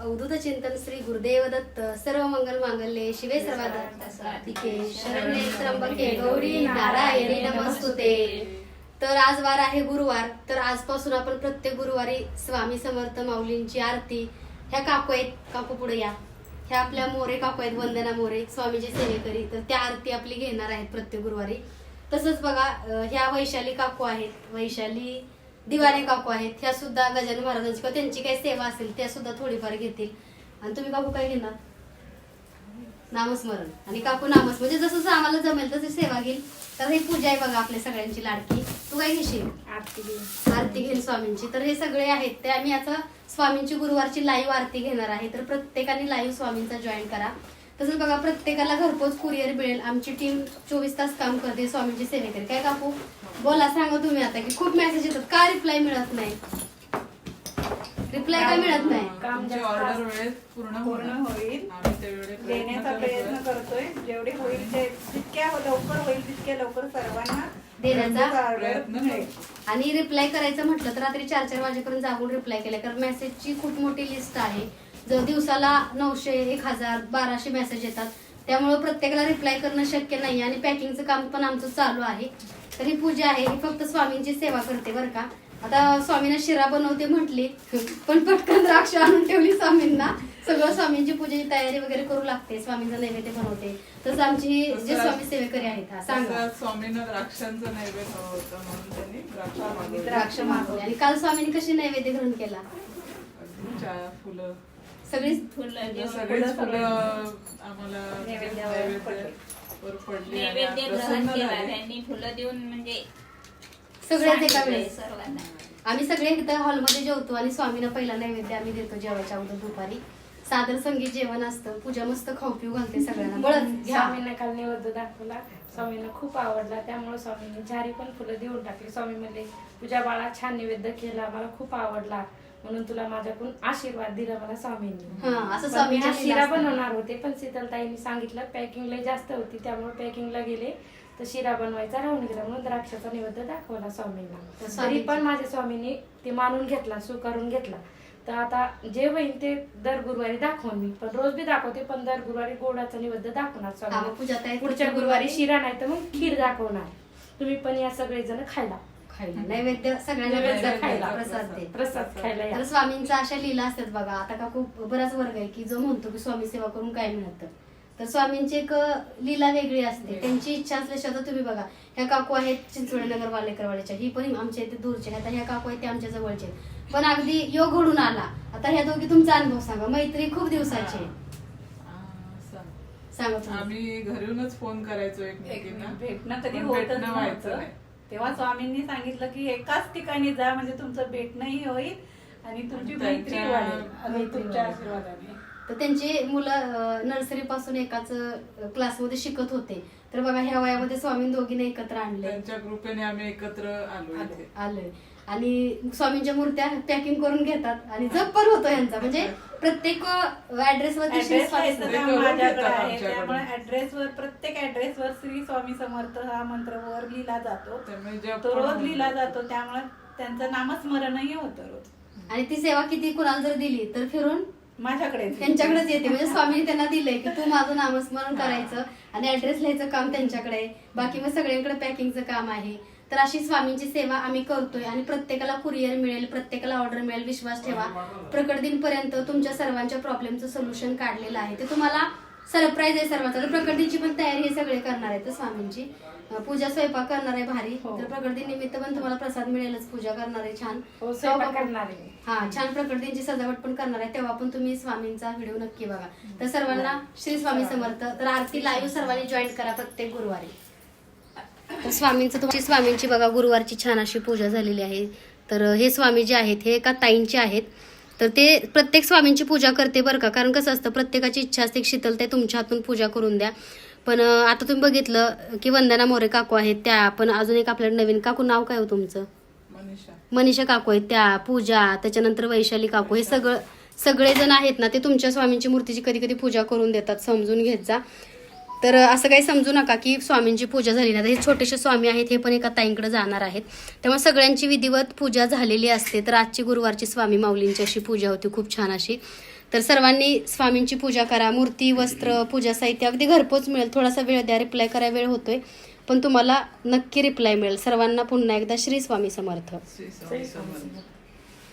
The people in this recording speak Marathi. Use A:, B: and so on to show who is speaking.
A: अवधूत चिंतन श्री गुरुदेव दत्त सर्व मंगल मांगल्ये शिवे सर्वात गौरी नारायणी नमस्तुते. तर आज वार आहे गुरुवार. तर आजपासून आपण प्रत्येक गुरुवारी स्वामी समर्थ माऊलींची आरती ह्या काकू आहेत. काकू पुढे या. ह्या आपल्या मोरे काकू आहेत. वंदना मोरे स्वामीची सेवेकरी. तर त्या आरती आपली घेणार आहेत प्रत्येक गुरुवारी. तसंच बघा ह्या वैशाली काकू आहेत. वैशाली दिवाणे काकू आहेत ह्या सुद्धा गजानन महाराजांची किंवा त्यांची काही सेवा असेल त्या सुद्धा थोडीफार घेतील. आणि तुम्ही काकू काय घेणार? नामस्मरण. आणि काकू नामस म्हणजे जसं जसं आम्हाला जमेल तशी सेवा घेईल. तर ही पूजा आहे बघा आपल्या सगळ्यांची लाडकी. तू काय घेशील?
B: आरती घे.
A: आरती घेईन स्वामींची. तर हे सगळे आहेत ते आम्ही आता स्वामींची गुरुवारची लाईव्ह आरती घेणार आहे. तर प्रत्येकाने लाईव्ह स्वामींचा जॉईन करा. तसंच बघा प्रत्येकाला घरपोच कुरिअर मिळेल. आमची टीम चोवीस तास काम करते स्वामींची सेवेकरी काय काकू? बोला सांगा तुम्ही आता की खूप मेसेज येतात. का रिप्लाय मिळत नाही? रिप्लाय का मिळत नाही?
B: काम
C: तुमची
B: जास्त
C: ऑर्डर
B: असतं.
C: वेळेत पूर्ण
B: पूर्ण
C: होणार.
B: होईल.
C: आम्ही तेवढे
B: देण्याचा प्रयत्न करतोय. जेवढे होईल ते जितक्या लवकर होईल तितक्या लवकर सर्वांना
A: देण्याचा
B: ऑर्डर
C: प्रयत्न
B: मिळेल
A: आणि रिप्लाय करायचं म्हटलं तर रात्री चार चार वाजेपर्यंत जागून रिप्लाय केला. कारण मेसेजची खूप मोठी लिस्ट आहे. जर दिवसाला नऊशे एक हजार बाराशे मेसेज येतात त्यामुळे प्रत्येकाला रिप्लाय करणं शक्य नाही आणि पॅकिंगचं काम पण आमचं चालू आहे. तर ही पूजा आहे ही फक्त स्वामींची सेवा करते बरं का. आता स्वामींना शिरा बनवते म्हटली पण पटकन द्राक्ष आणून ठेवली स्वामींना. सगळं स्वामींची पूजेची तयारी वगैरे करू लागते स्वामींचा नैवेद्य बनवते. तसं आमची जे स्वामी सेवेकरी आहेत सांगा.
C: स्वामींना द्राक्षांचं नैवेद्य हवं होतं म्हणून त्यांनी द्राक्ष मागवली.
A: आणि काल स्वामींनी कशी नैवेद्य ग्रहण केला?
C: फुलं.
A: सगळीच
B: फुलं घेऊन
C: सगळीच
B: फुलं
C: फुलं
B: सगळी
C: आम्हाला
B: नैवेद्यावर
C: नैवेद्यावर पडली आणि
D: नैवेद्य
C: प्रसन्न
D: ग्रहण केला
C: झाले.
D: त्यांनी फुलं देऊन म्हणजे
A: सगळ्याच एका
D: सांगितलंय
A: वेळेस
D: सर्वांना.
A: आम्ही सगळे इथं हॉलमध्ये जेवतो आणि स्वामींना पहिला नैवेद्य आम्ही देतो जेवायच्या अगोदर दुपारी. सादर संगीत जेवण असतं पूजा मस्त खाऊ पिऊ घालते सगळ्यांना. बळच घ्या.
E: स्वामींना काल निवड दाखवला. स्वामींना खूप आवडला. त्यामुळे स्वामींनी झारी पण फुलं देऊन टाकली. स्वामी म्हणले तुझ्या बाळा छान निवेद्य केला. मला खूप आवडला. म्हणून तुला माझ्याकडून आशीर्वाद दिला मला स्वामींनी.
A: असं
E: पण मी
A: स्वामींच्या लीला
E: शिरा. बनवणार होते पण शीतलताईंनी सांगितलं पॅकिंग लय जास्त होती त्यामुळे पॅकिंगला गेले. तर शिरा बनवायचा राहून गेला म्हणून द्राक्षाचा निवेद्य दाखवला स्वामींना. तरी पण माझ्या स्वामींनी ते मानून घेतला स्वीकारून घेतला. तर आता जे होईल ते दर गुरुवारी दाखवून मी. पण रोज बी दाखवते पण दर गुरुवारी गोडाचा निवेद्य दाखवणार स्वामी पुढच्या गुरुवारी. शिरा नाही तर मग खीर दाखवणार. तुम्ही पण या सगळेजण खायला.
A: खायला. नैवेद्य सगळ्यांना प्रसाद
E: खायला,
A: प्रसाद दे.
E: प्रसाद खायला.
A: तर स्वामींच्या अशा लीला असतात बघा. आता का खूप बराच वर्ग आहे की जो म्हणतो की स्वामी सेवा करून काय मिळतं तर. स्वामींची एक लीला वेगळी असते. त्यांची इच्छा असल्याशिवाय आता तुम्ही बघा ह्या काकू आहेत चिंचवड नगर वालेकरवाड्याच्या ही पण आमच्या इथे दूरच्या आहेत. आता ह्या काकू आहेत ते आमच्या जवळचे आहेत. पण अगदी योग घडून आला. आता ह्या दोघी तुमचा अनुभव सांगा. मैत्री खूप दिवसाची
C: सांग. आम्ही घरूनच फोन करायचो एकमेकींना.
B: भेटणं कधी
C: व्हायचं
B: तेव्हा स्वामींनी सांगितलं की एकाच ठिकाणी जा म्हणजे तुमचं भेटणंही होईल आणि तुमची मैत्री वाढेल तुमच्या. आशीर्वादाने
A: तर त्यांची मुलं नर्सरी पासून एकाच क्लासमध्ये शिकत होते. तर बघा ह्या वयामध्ये स्वामी दोघींना एकत्र आणले.
C: त्यांच्या कृपेने आम्ही एकत्र आलो
B: आलो.
C: इथे.
A: आलोय. आणि स्वामींच्या मूर्त्या पॅकिंग करून घेतात आणि जप पण होतो यांचा म्हणजे प्रत्येक ऍड्रेस
B: ऍड्रेसवर प्रत्येक ऍड्रेसवर श्री स्वामी समर्थ हा मंत्र वर लिहिला जातो. तो रोज लिहिला
C: जातो.
B: जातो. त्यामुळे त्यांचं नामस्मरणही होतं रोज.
A: आणि ती सेवा किती कुणाला जर दिली तर फिरून
B: माझ्याकडे
A: त्यांच्याकडेच येते. म्हणजे स्वामीने त्यांना दिलंय की तू माझं नामस्मरण करायचं आणि ऍड्रेस लिहायचं काम त्यांच्याकडे. बाकी मग सगळ्यांकडे पॅकिंगचं काम आहे. तर अशी स्वामींची सेवा आम्ही करतोय आणि प्रत्येकाला कुरिअर मिळेल प्रत्येकाला ऑर्डर मिळेल. विश्वास ठेवा. प्रकट दिनपर्यंत तुमच्या सर्वांच्या प्रॉब्लेमचं सोल्युशन काढलेलं आहे. ते तुम्हाला सरप्राईज आहे सर्वांचा. दिनची पण तयारी हे सगळे करणार आहेत स्वामींची. पूजा स्वयंपाक करणार आहे भारी.
E: हो.
A: तर प्रकट दिन निमित्त पण तुम्हाला प्रसाद मिळेलच. पूजा करणार आहे छान.
E: हो स्वयंपाक करणार आहे
A: हा छान प्रकृतींची सजावट पण करणार आहे. तेव्हा पण तुम्ही स्वामींचा व्हिडिओ नक्की बघा. तर सर्वांना श्री स्वामी समर्थ. तर आरती लाईव्ह सर्वांनी जॉईन करा प्रत्येक गुरुवारी. तर स्वामींचं तुमची स्वामींची बघा गुरुवारची छान अशी पूजा झालेली आहे. तर हे स्वामी जे आहेत हे एका ताईंचे आहेत. तर ते प्रत्येक स्वामींची पूजा करते बरं का. कारण कसं असतं प्रत्येकाची इच्छा असते शीतल ते तुमच्या हातून पूजा करून द्या. पण आता तुम्ही बघितलं की वंदना मोरे काकू आहेत त्या पण अजून एक आपल्याला नवीन काकू नाव काय हो तुमचं?
C: मनीषा.
A: मनीषा काकू आहेत त्या पूजा त्याच्यानंतर वैशाली काकू हे सगळं सगळे जण आहेत ना ते तुमच्या स्वामींची मूर्तीची कधी कधी पूजा करून देतात समजून घेत जा. तर असं काही समजू नका की स्वामींची पूजा झाली नाही. तर हे छोटेसे स्वामी आहेत हे पण एका ताईंकडे जाणार आहेत. त्यामुळे सगळ्यांची विधिवत पूजा झालेली असते. तर आजची गुरुवारची स्वामी माऊलींची अशी पूजा होती खूप छान अशी. तर सर्वांनी स्वामींची पूजा करा. मूर्ती वस्त्र पूजा साहित्य अगदी घरपोच मिळेल. थोडासा वेळ द्या रिप्लाय करा वेळ होतोय. पण तुम्हाला नक्की रिप्लाय मिळेल. सर्वांना पुन्हा एकदा श्री स्वामी समर्थ.
C: श्री स्वामी समर्थ.